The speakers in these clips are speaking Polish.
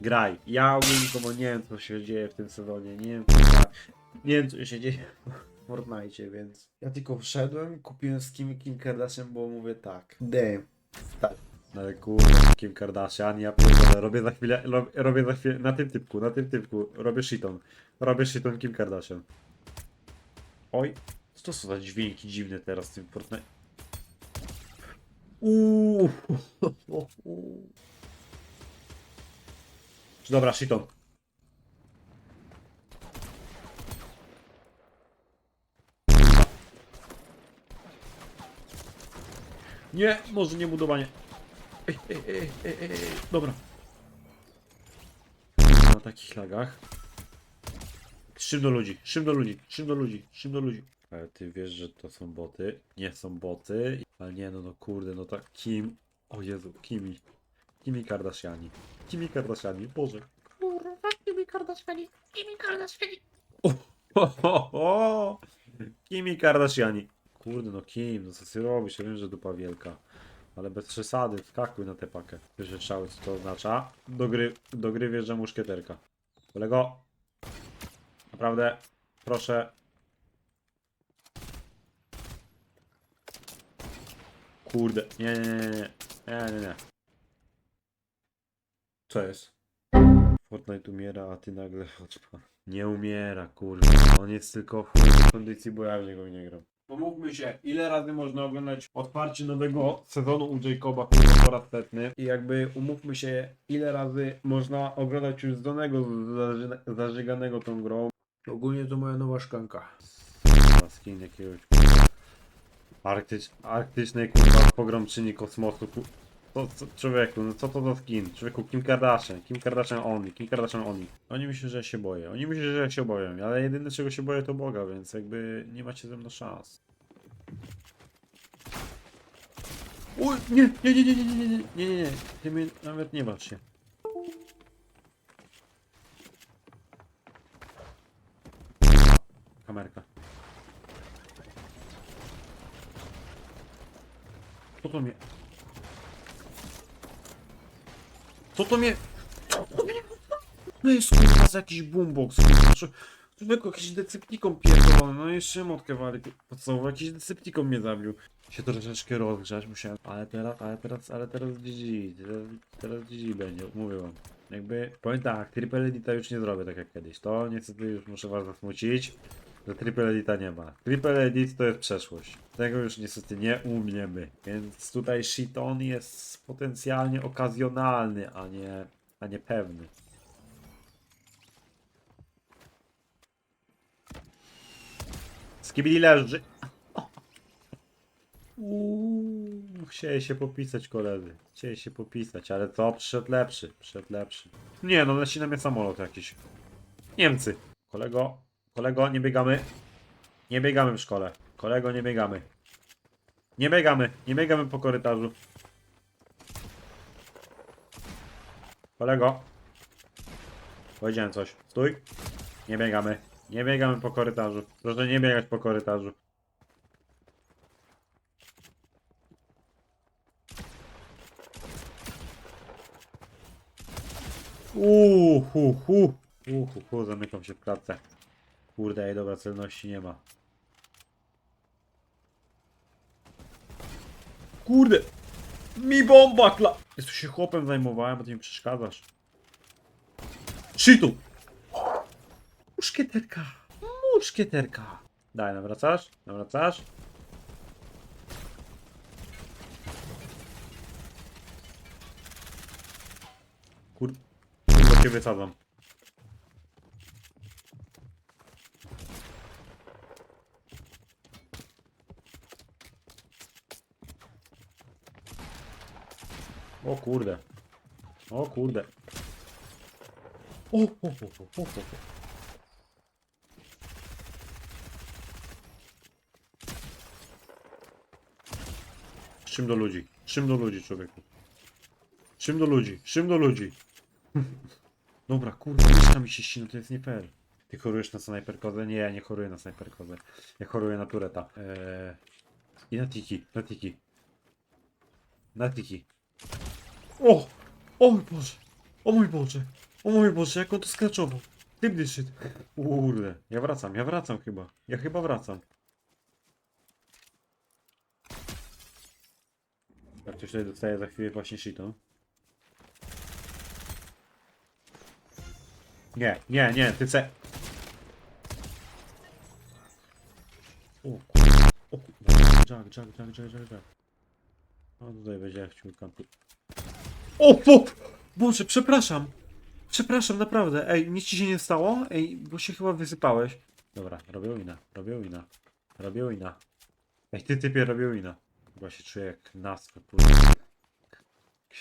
Graj. Ja ogólnie nie wiem co się dzieje w tym sezonie. Nie wiem, nie wiem co się dzieje w Fortnite, więc ja tylko wszedłem, kupiłem z Kim, Kim Kardashian, bo mówię tak. Damn. Tak. No ale kurwa, Kim Kardashian, ja pierdolę, robię za chwilę, rob- robię za chwilę, na tym typku, na tym typku, robię shiton. Robię shiton Kim Kardashian. Oj, co to są za dźwięki dziwne teraz w tym Fortnite? Uuu. Dobra, shiton. Nie, może nie budowanie. Ej, ej, ej, ej, ej. Dobra. Na takich lagach. Szym do ludzi, szym do ludzi, szym do ludzi, szym do ludzi. Ale ty wiesz, że to są boty. Nie są boty. Ale nie, no no kurde, no tak Kim. O Jezu, Kimi. Kimi Kardashiani. Kimi Kardashiani, Boże. Kurwa, Kimi Kardashiani. Kimi Kardashiani. O, ho, ho, ho. Kimi Kardashiani. Kurde, no Kim, no co ty robisz? Ja wiem, że dupa wielka. Ale bez przesady, skakuj na tę pakę. Wiesz, że strzały, co to oznacza? Do gry, do gry wjeżdża muszkieterka. Kolego, naprawdę, proszę. Kurde, nie, nie, nie, nie, nie, nie, nie. Co jest? Fortnite umiera, a ty nagle odpal. Nie umiera, kurwa. On jest tylko w kondycji, bo ja w niego nie gram. Pomówmy się, ile razy można oglądać otwarcie nowego sezonu u Jacoba, kurwa, po raz setny. I jakby umówmy się, ile razy można oglądać już zdanego, zaży- zażyganego tą grą. Ogólnie to moja nowa szklanka. Kurwa, Skin jakiegoś kurwa. Arktycz, arktycznej kurwa pogromczyni kosmosu. ku- To, co, człowieku, no co to za skin? Człowieku, Kim Kardashian, Kim Kardashian only, Kim Kardashian only. Oni myślą, że ja się boję, oni myślą, że ja się boję, ale jedyne czego się boję to Boga, więc jakby nie macie ze mną szans. Uj, nie, nie, nie, nie, nie, nie, nie, nie, nie, nie, ty mnie nawet nie bacz się. Kamerka. Co to mnie? Co to mnie? No jest kurwa za jakiś boombox, Człowieku, jakiś deceptikon pierdolony, no jeszcze motkę wali podstawowo, jakiś deceptikon mnie zabił. Się troszeczkę rozgrzać musiałem, ale teraz, ale teraz, ale teraz GG, teraz, teraz GG będzie, mówię wam. Jakby, powiem tak, triple edita już nie zrobię tak jak kiedyś, to niestety już muszę was zasmucić, że triple edita nie ma. Triple edit to jest przeszłość, tego już niestety nie umiemy, więc tutaj shiton jest potencjalnie okazjonalny, a nie, a nie pewny. Skibidi leży. Uuu, chcieli się popisać koledzy. Chcieli się popisać, ale co? Przyszedł lepszy. Przyszedł lepszy. Nie no, leci na mnie samolot jakiś. Niemcy. Kolego, kolego, nie biegamy. Nie biegamy w szkole. Kolego, nie biegamy. Nie biegamy, nie biegamy po korytarzu. Kolego. Powiedziałem coś. Stój. Nie biegamy. Nie biegamy po korytarzu. Proszę nie biegać po korytarzu. Uuu, hu, hu. Uuu, hu, hu, zamykam się w klatce. Kurde, ej, dobra, celności nie ma. Kurde! Mi bomba kla... Jest tu się chłopem zajmowałem, bo ty mi przeszkadzasz. Shitu! Muszkieterka! Muszkieterka! Daj, nawracasz? Nawracasz? Kur... Kurwa cię wysadzam. O kurde. O kurde. O, o, o, o, o, o. Czym do ludzi? Czym do ludzi, człowieku? Czym do ludzi? Czym do ludzi? Dobra, kurwa, myszka mi się ścina, to jest nie. Ty chorujesz na snajperkozę? Nie, ja nie choruję na snajperkozę. Ja choruję na tureta. Eee... I na tiki, na tiki. Na tiki. O! O mój Boże! O mój Boże! O mój Boże, jak on to skraczował! Ty dyszyd. Kurde, ja wracam, ja wracam chyba. Ja chyba wracam. Jak ktoś tutaj dostaje za chwilę właśnie shitą. Nie, nie, nie, ty ce... O kurwa, o kurwa, jack, jack, jack, jack, jack, jack. No tutaj będzie jak ciulka. O, o! Boże, przepraszam! Przepraszam, naprawdę. Ej, nic ci się nie stało? Ej, bo się chyba wysypałeś. Dobra, robię wina, robię wina. Robię wina. Ej, ty typie robię wina. Chyba się czuję jak nas, kurwa.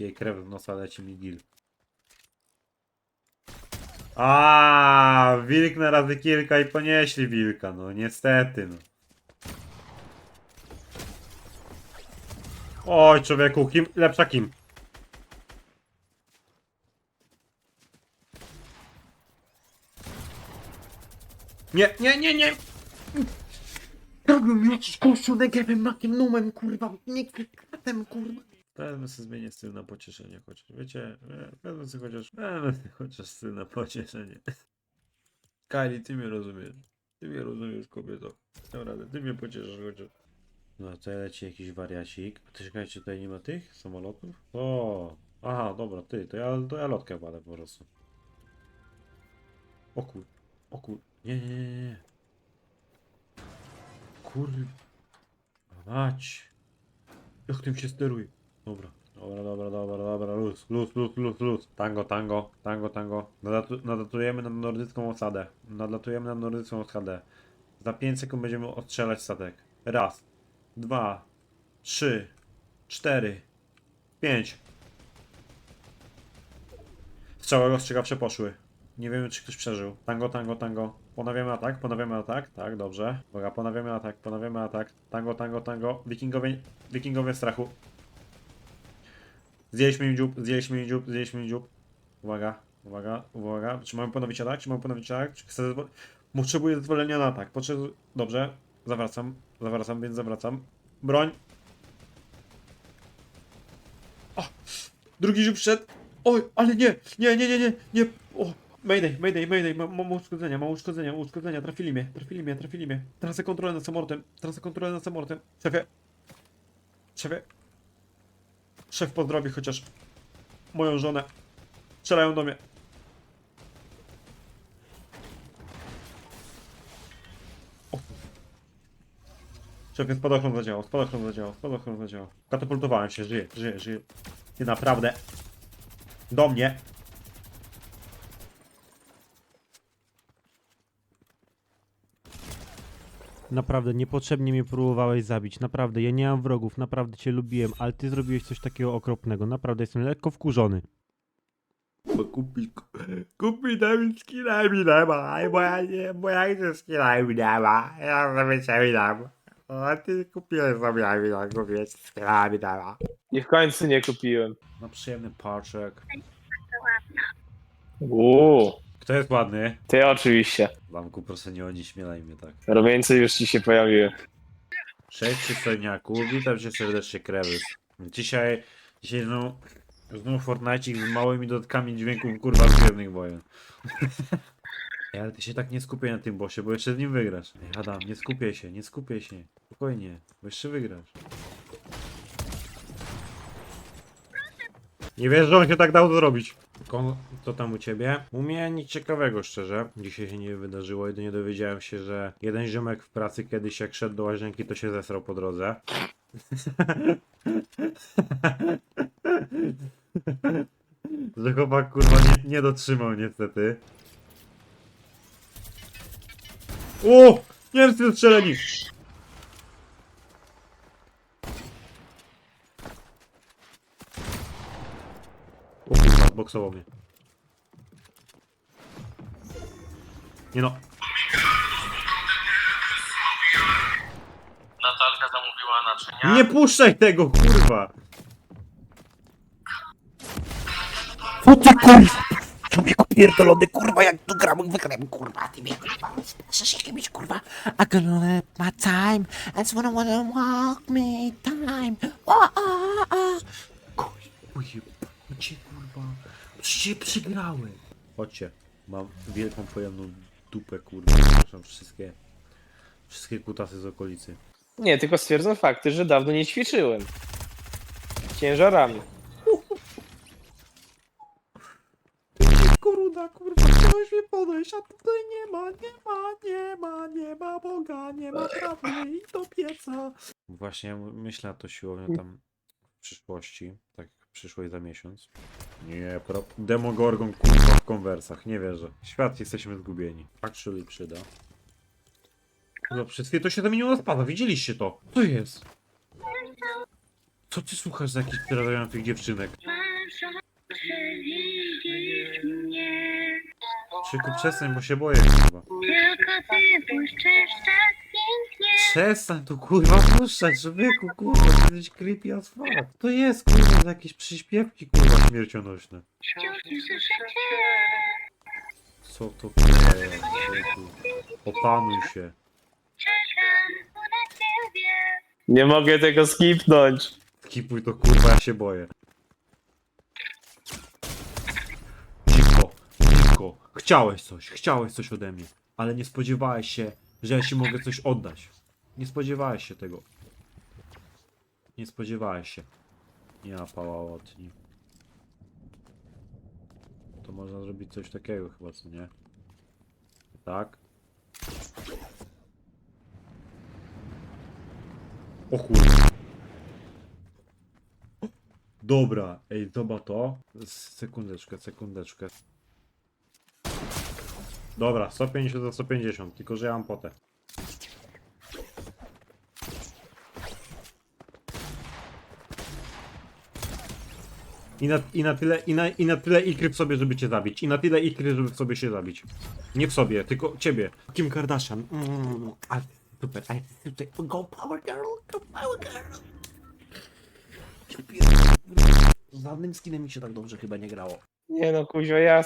Jej krew z nosa leci mi gil. A, wilk na razy kilka i ponieśli wilka, no niestety, no. Oj, człowieku, kim? Lepsza kim? Nie, nie, nie, nie! Robił mi jakiś kościół negewym makiem numem, kurwa, nie kratem, kurwa. Wezmę sobie zmienię styl na pocieszenie chociaż, wiecie, wezmę sobie chociaż, wezmę sobie chociaż styl na pocieszenie. Kylie, ty mnie rozumiesz. Ty mnie rozumiesz, kobieto. Naprawdę, ty mnie pocieszysz chociaż. No, tutaj leci jakiś wariacik. A ty czekajcie, tutaj nie ma tych samolotów? O, aha, dobra, ty, to ja, to ja lotkę walę po prostu. O kur... O kur... Nie, nie, nie, nie. Mać. Jak tym się steruje? Dobra. Dobra, dobra, dobra, dobra, luz, luz, luz, luz, luz. Tango, tango, tango, tango. Nadatu nadatujemy na nordycką osadę. Nadlatujemy na nordycką osadę. Za 5 sekund będziemy odstrzelać statek. Raz, dwa, trzy, cztery, pięć. Strzały ostrzegawcze poszły. Nie wiemy, czy ktoś przeżył. Tango, tango, tango. Ponawiamy atak, ponawiamy atak. Tak, dobrze. Uwaga, ponawiamy atak, ponawiamy atak. Tango, tango, tango. Wikingowie, wikingowie strachu. Zjedliśmy im dziób, zjedliśmy im dziób, zjedliśmy im dziób. Uwaga, uwaga, uwaga. Czy mamy ponowić atak? Czy mamy ponowić atak? Czy chcę zezwol... Potrzebuję zezwolenia na atak. Potrzebuję... Dobrze, zawracam, zawracam, więc zawracam. Broń. O! Drugi dziób wszedł. Oj, ale nie, nie, nie, nie, nie, nie. O, mayday, mayday, mayday, mam, mam uszkodzenia, mam uszkodzenia, uszkodzenia, trafili mnie, trafili mnie, trafili mnie. Tracę kontrolę nad samolotem, tracę kontrolę nad samolotem. Szefie. Szefie. Szef pozdrowi chociaż moją żonę. Strzelają do mnie. O. Szefie, spadochron zadziałał, spadochron zadziałał, spadochron zadziałał. Katapultowałem się, żyję, żyję, żyję. Ty naprawdę. Do mnie. Naprawdę, niepotrzebnie mnie próbowałeś zabić. Naprawdę, ja nie mam wrogów, naprawdę cię lubiłem, ale ty zrobiłeś coś takiego okropnego. Naprawdę, jestem lekko wkurzony. Bo kupi, kupi tam skinami nie ma, bo ja nie, bo ja nie skinami nie ma, ja sobie ciebie dam. A ty kupiłeś sobie ja kupiłeś skinami nie ma. I w końcu nie kupiłem. No przyjemny parczek. Uuu, Kto jest ładny? ty oczywiście. Wamku, proszę nie oni śmielaj mnie tak. Rumieńce już ci się pojawiły. Cześć przystojniaku, witam cię serdecznie Krewys. Dzisiaj, dzisiaj znów, znów Fortnite z małymi dodatkami dźwięków kurwa z Gwiezdnych Wojen. Ej, ale ty się tak nie skupiaj na tym bosie, bo jeszcze z nim wygrasz. Ej, Adam, nie skupiaj się, nie skupiaj się. Spokojnie, bo jeszcze wygrasz. Nie wiesz, że on się tak dał zrobić. Ko- Co tam u ciebie? U mnie nic ciekawego, szczerze. Dzisiaj się nie wydarzyło, jedynie dowiedziałem się, że jeden ziomek w pracy kiedyś jak szedł do łazienki, to się zesrał po drodze. że chłopak kurwa nie, nie dotrzymał niestety. O! Niemcy strzeleni! O kurwa, boksował mnie. Nie no. Natalka zamówiła naczynia. Nie puszczaj tego, kurwa! Co ty kurwa? Człowieku pierdolony, kurwa, jak tu gram, wygram, kurwa, ty mnie kurwa, spieszysz jakimś, kurwa. I gonna let my time, I just wanna wanna walk me time. O, o, o. Kurwa, cię kurwa. Patrzcie, przegrałem. Chodźcie, mam wielką pojemną dupę, kurwa. Przepraszam, wszystkie, wszystkie kutasy z okolicy. Nie, tylko stwierdzam fakty, że dawno nie ćwiczyłem. Ciężarami. Koruna, kurwa, chciałeś mnie podejść, a tutaj nie ma, nie ma, nie ma, nie ma Boga, nie ma prawdy i do pieca. Właśnie myślę na to siłownię tam w przyszłości, tak przyszłej za miesiąc. Nie, pro... Demogorgon kurwa w konwersach, nie wierzę. Świat jesteśmy zgubieni. Actually przyda. No przez chwilę to się zamieniło na spada, widzieliście to? Co jest? Co ty słuchasz za jakichś przerażających dziewczynek? Szyku, przestań, bo się boję kurwa. tylko ty błyszczysz tak. Przestań tu kurwa puszczać, człowieku, kurwa, ty jesteś creepy as fuck. To jest kurwa za jakieś przyśpiewki kurwa śmiercionośne. Co to kurwa jest? Opanuj się. Nie mogę tego skipnąć. Skipuj to kurwa, ja się boję. Dziko, dziko, chciałeś coś, chciałeś coś ode mnie, ale nie spodziewałeś się, że ja ci mogę coś oddać. Nie spodziewałeś się tego. Nie spodziewałeś się. Ma pałałotni. To można zrobić coś takiego chyba, co nie? Tak? O kurwa. Dobra, ej, zobacz to. Sekundeczkę, sekundeczkę. Dobra, 150 za 150, tylko że ja mam potę. I na, I na tyle, i na, i na tyle ikry w sobie, żeby cię zabić. I na tyle ikry, żeby w sobie się zabić. Nie w sobie, tylko ciebie. Kim Kardashian. Mm, a super, a super, go power girl, go power girl. Z żadnym skinem mi się tak dobrze chyba nie grało. Nie no, kuźwa, ja...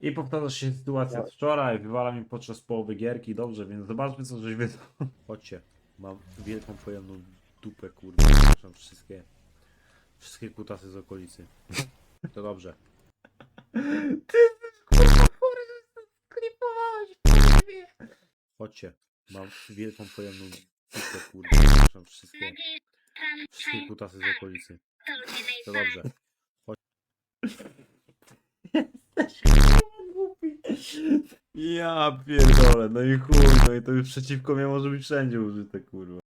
I powtarza się sytuacja z wczoraj, wywala mi podczas połowy gierki, dobrze, więc zobaczmy co żeś wy... Chodźcie, mam wielką pojemną dupę, kurwa, przepraszam, wszystkie, wszystkie kutasy z okolicy. To dobrze. Ty jesteś kurwa chory, że sklipowałeś, Chodźcie, mam wielką pojemną dupę, kurwa, przepraszam, wszystkie, wszystkie kutasy z okolicy. To dobrze. Ja pierdolę, no i chuj, no i to już przeciwko mnie może być wszędzie użyte, kurwa.